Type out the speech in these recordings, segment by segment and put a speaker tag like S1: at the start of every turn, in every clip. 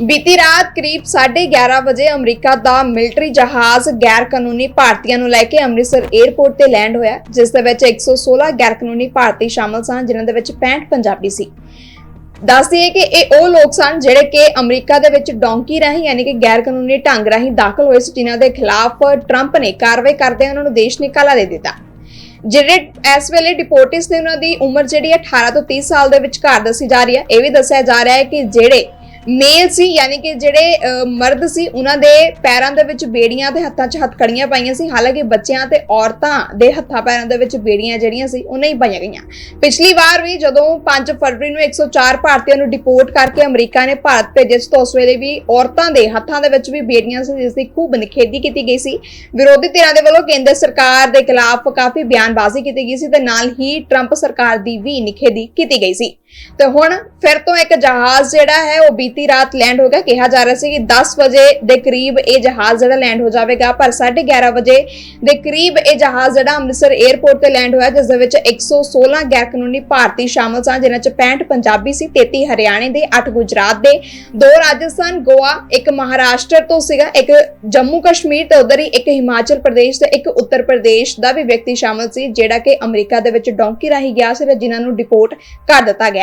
S1: ਬੀਤੀ ਰਾਤ ਕਰੀਬ 11:30 ਵਜੇ ਅਮਰੀਕਾ ਦਾ ਮਿਲਟਰੀ ਜਹਾਜ਼ ਗੈਰ ਕਾਨੂੰਨੀ ਭਾਰਤੀਆਂ ਨੂੰ ਲੈ ਕੇ ਅੰਮ੍ਰਿਤਸਰ 에ਅਰਪੋਰਟ ਤੇ ਲੈਂਡ ਹੋਇਆ, ਜਿਸ ਦੇ ਵਿੱਚ 116 ਗੈਰ ਕਾਨੂੰਨੀ ਭਾਰਤੀ ਸ਼ਾਮਲ ਸਨ, ਜਿਨ੍ਹਾਂ ਦੇ ਵਿੱਚ 65 ਪੰਜਾਬੀ ਸੀ। ਦੱਸਦੀਏ ਕਿ ਇਹ ਉਹ ਲੋਕ ਸਨ ਜਿਹੜੇ ਕਿ ਅਮਰੀਕਾ ਦੇ ਵਿੱਚ ਡੌਂਕੀ ਰਾਹੀਂ ਯਾਨੀ ਕਿ ਗੈਰ ਕਾਨੂੰਨੀ ਢੰਗ ਰਾਹੀਂ ਦਾਖਲ ਹੋਏ ਸੀ, ਜਿਨ੍ਹਾਂ ਦੇ ਖਿਲਾਫ ਟਰੰਪ ਨੇ ਕਾਰਵਾਈ ਕਰਦੇ ਉਹਨਾਂ ਨੂੰ ਦੇਸ਼ ਨਿਕਾਲਾ ਦੇ ਦਿੱਤਾ। ਜਿਹੜੇ ਇਸ ਵੇਲੇ ਡਿਪੋਰਟਿਸ ਨੇ ਉਹਨਾਂ ਦੀ ਉਮਰ ਜਿਹੜੀ ਹੈ 18 ਤੋਂ 30 ਸਾਲ ਦੇ ਵਿਚਕਾਰ ਦੱਸੀ ਜਾ ਰਹੀ ਹੈ। ਇਹ ਵੀ ਦੱਸਿਆ ਜਾ ਰਿਹਾ ਹੈ ਕਿ ਜਿਹੜੇ ਮੇਲ ਸੀ ਯਾਨੀ ਕਿ ਜਿਹੜੇ ਅਹ, ਮਰਦ ਸੀ ਉਹਨਾਂ ਦੇ ਪੈਰਾਂ ਦੇ ਵਿੱਚ ਬੇੜੀਆਂ ਤੇ ਹੱਥਾਂ 'ਚ ਹੱਥਕੜੀਆਂ ਪਾਈਆਂ ਸੀ। ਹਾਲਾਂਕਿ ਬੱਚਿਆਂ ਤੇ ਔਰਤਾਂ ਦੇ ਹੱਥਾਂ ਪੈਰਾਂ ਦੇ ਵਿੱਚ ਬੇੜੀਆਂ ਜਿਹੜੀਆਂ ਸੀ ਉਹ ਨਹੀਂ ਪਾਈਆਂ ਗਈਆਂ। ਪਿਛਲੀ ਵਾਰ ਵੀ ਜਦੋਂ 5 ਫਰਵਰੀ ਨੂੰ 104 ਭਾਰਤੀਆਂ ਨੂੰ ਡਿਪੋਰਟ ਕਰਕੇ ਅਮਰੀਕਾ ਨੇ ਭਾਰਤ ਭੇਜੇ ਸੀ ਤਾਂ ਉਸ ਵੇਲੇ ਵੀ ਔਰਤਾਂ ਦੇ ਹੱਥਾਂ ਦੇ ਵਿੱਚ ਵੀ ਬੇੜੀਆਂ ਸੀ ਜਿਸ ਦੀ ਖੂਬ ਨਿਖੇਧੀ ਕੀਤੀ ਗਈ ਸੀ। ਵਿਰੋਧੀ ਧਿਰਾਂ ਦੇ ਵੱਲੋਂ ਕੇਂਦਰ ਸਰਕਾਰ ਦੇ ਖਿਲਾਫ ਕਾਫੀ ਬਿਆਨਬਾਜ਼ੀ ਕੀਤੀ ਗਈ ਸੀ ਤੇ ਨਾਲ ਹੀ ਟਰੰਪ ਸਰਕਾਰ ਦੀ ਵੀ ਨਿਖੇਧੀ ਕੀਤੀ ਗਈ ਸੀ। ਤੇ ਹੁਣ ਫਿਰ ਤੋਂ ਇੱਕ ਜਹਾਜ਼ ਜਿਹੜਾ ਹੈ, ਉਹ ਬੀਤੀ ਰਾਤ ਲੈਂਡ ਹੋ ਗਿਆ। ਕਿਹਾ ਜਾ ਰਿਹਾ ਸੀ ਕਿ 10 ਵਜੇ ਦੇ ਕਰੀਬ ਇਹ ਜਹਾਜ਼ ਜਿਹੜਾ ਲੈਂਡ ਹੋ ਜਾਵੇਗਾ, ਪਰ 11:30 ਵਜੇ ਦੇ ਕਰੀਬ ਇਹ ਜਹਾਜ਼ ਜਿਹੜਾ ਅੰਮ੍ਰਿਤਸਰ 에ਅਰਪੋਰਟ ਤੇ ਲੈਂਡ ਹੋਇਆ, ਜਿਸ ਦੇ ਵਿੱਚ 116 ਗੈਰ ਕਾਨੂੰਨੀ ਭਾਰਤੀ ਸ਼ਾਮਲ ਸਨ, ਜਿਨ੍ਹਾਂ ਚ 65 ਪੰਜਾਬੀ ਸੀ 33 ਹਰਿਆਣੇ ਦੇ 8 ਗੁਜਰਾਤ ਦੇ, ਦੋ ਰਾਜਸਥਾਨ, ਗੋਆ, ਇੱਕ ਮਹਾਰਾਸ਼ਟਰ ਤੋਂ ਸੀਗਾ, ਇੱਕ ਜੰਮੂ ਕਸ਼ਮੀਰ ਤੇ ਉਧਰ ਹੀ ਇੱਕ ਹਿਮਾਚਲ ਪ੍ਰਦੇਸ਼ ਤੇ ਇੱਕ ਉੱਤਰ ਪ੍ਰਦੇਸ਼ ਦਾ ਵੀ ਵਿਅਕਤੀ ਸ਼ਾਮਲ ਸੀ, ਜਿਹੜਾ ਕਿ ਅਮਰੀਕਾ ਦੇ ਵਿੱਚ ਡੌਂਕੀ ਰਾਹੀਂ ਗਿਆ ਸੀ ਤੇ ਜਿਨ੍ਹਾਂ ਨੂੰ ਡਿਪੋਰਟ ਕਰ ਦਿੱਤਾ ਗਿਆ।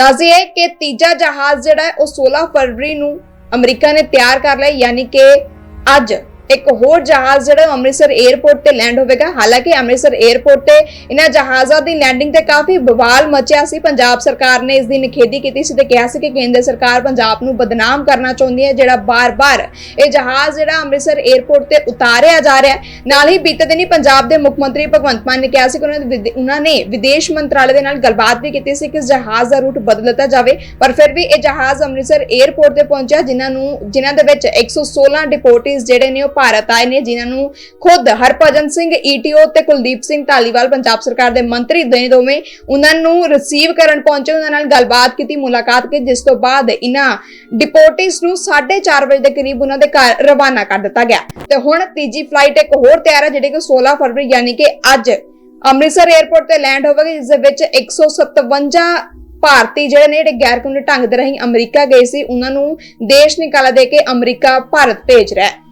S1: ਦੱਸਦੀ ਹੈ। ਕਿ ਤੀਜਾ ਜਹਾਜ਼ ਜਿਹੜਾ ਹੈ ਉਹ 16 ਫਰਵਰੀ ਨੂੰ ਅਮਰੀਕਾ ਨੇ ਤਿਆਰ ਕਰ ਲਿਆ, ਯਾਨੀ ਕਿ ਅੱਜ ਇੱਕ ਹੋਰ ਜਹਾਜ਼ ਜਿਹੜਾ ਅੰਮ੍ਰਿਤਸਰ 에ਅਰਪੋਰਟ ਤੇ ਲੈਂਡ ਹੋਵੇਗਾ। ਹਾਲਾਂਕਿ ਅੰਮ੍ਰਿਤਸਰ 에ਅਰਪੋਰਟ ਤੇ ਇਹਨਾਂ ਜਹਾਜ਼ਾਂ ਦੀ ਲੈਂਡਿੰਗ ਤੇ ਕਾਫੀ ਬਵਾਲ ਮਚਿਆ ਸੀ। ਪੰਜਾਬ ਸਰਕਾਰ ਨੇ ਇਸ ਦੀ ਨਿਖੇਧੀ ਕੀਤੀ ਸੀ ਤੇ ਕਿਹਾ ਸੀ ਕਿ ਕੇਂਦਰ ਸਰਕਾਰ ਪੰਜਾਬ ਨੂੰ ਬਦਨਾਮ ਕਰਨਾ ਚਾਹੁੰਦੀ ਹੈ, ਜਿਹੜਾ ਬਾਰ-ਬਾਰ ਇਹ ਜਹਾਜ਼ ਜਿਹੜਾ ਅੰਮ੍ਰਿਤਸਰ 에ਅਰਪੋਰਟ ਤੇ ਉਤਾਰਿਆ ਜਾ ਰਿਹਾ ਹੈ। ਨਾਲ ਹੀ ਬੀਤੇ ਦਿਨੀ ਪੰਜਾਬ ਦੇ ਮੁੱਖ ਮੰਤਰੀ ਭਗਵੰਤ ਮਾਨ ਨੇ ਕਿਹਾ ਸੀ ਕਿ ਉਹਨਾਂ ਨੇ ਵਿਦੇਸ਼ ਮੰਤਰਾਲੇ ਦੇ ਨਾਲ ਗੱਲਬਾਤ ਵੀ ਕੀਤੀ ਸੀ ਕਿ ਇਸ ਜਹਾਜ਼ ਦਾ ਰੂਟ ਬਦਲ ਦਿੱਤਾ ਜਾਵੇ, ਪਰ ਫਿਰ ਵੀ ਇਹ ਜਹਾਜ਼ ਅੰਮ੍ਰਿਤਸਰ 에ਅਰਪੋਰਟ ਤੇ ਪਹੁੰਚਿਆ, ਜਿਨ੍ਹਾਂ ਨੂੰ, ਜਿਨ੍ਹਾਂ ਦੇ ਵਿੱਚ 116 ਡਿਪੋਰਟੀਜ਼ ਜਿਹੜੇ ਨੇ ਉਹ ਭਾਰਤ ਆਏ ਨੇ, ਜਿਨ੍ਹਾਂ ਨੂੰ ਖੁਦ ਹਰਭਜਨ ਸਿੰਘ ਈਟੀਓ ਤੇ ਕੁਲਦੀਪ ਸਿੰਘ ਧਾਲੀਵਾਲ ਪੰਜਾਬ ਸਰਕਾਰ ਦੇ ਮੰਤਰੀ ਦੋਵੇਂ ਦੋਵੇਂ, ਉਹਨਾਂ ਨੂੰ ਰਿਸੀਵ ਕਰਨ ਪਹੁੰਚੇ, ਉਹਨਾਂ ਨਾਲ ਗੱਲਬਾਤ ਕੀਤੀ, ਮੁਲਾਕਾਤ ਕੀਤੀ, ਜਿਸ ਤੋਂ ਬਾਅਦ ਇਹਨਾਂ ਡਿਪੋਰਟੀਜ਼ ਨੂੰ 4:30 ਵਜੇ ਦੇ ਕਰੀਬ ਉਹਨਾਂ ਦੇ ਘਰ ਰਵਾਨਾ ਕਰ ਦਿੱਤਾ ਗਿਆ। ਤੇ ਹੁਣ ਤੀਜੀ ਫਲਾਈਟ ਇੱਕ ਹੋਰ ਤਿਆਰ ਹੈ, ਜਿਹੜੀ ਕਿ 16 ਫਰਵਰੀ, ਯਾਨੀ ਕਿ ਅੱਜ ਅੰਮ੍ਰਿਤਸਰ 에ਅਰਪੋਰਟ ਤੇ ਲੈਂਡ ਹੋਵੇਗੀ, ਜਿਸ ਦੇ ਵਿੱਚ 157 ਭਾਰਤੀ ਜਿਹੜੇ ਨੇ, ਜਿਹੜੇ ਗੈਰ ਕਾਨੂੰਨੀ ਢੰਗ ਦੇ ਰਾਹੀਂ, ਅਮਰੀਕਾ ਗਏ ਸੀ, ਉਹਨਾਂ ਨੂੰ ਦੇਸ਼ ਨਿਕਾਲਾ ਦੇ ਕੇ ਅਮਰੀਕਾ, ਭਾਰਤ ਭੇਜ ਰਿਹਾ ਹੈ।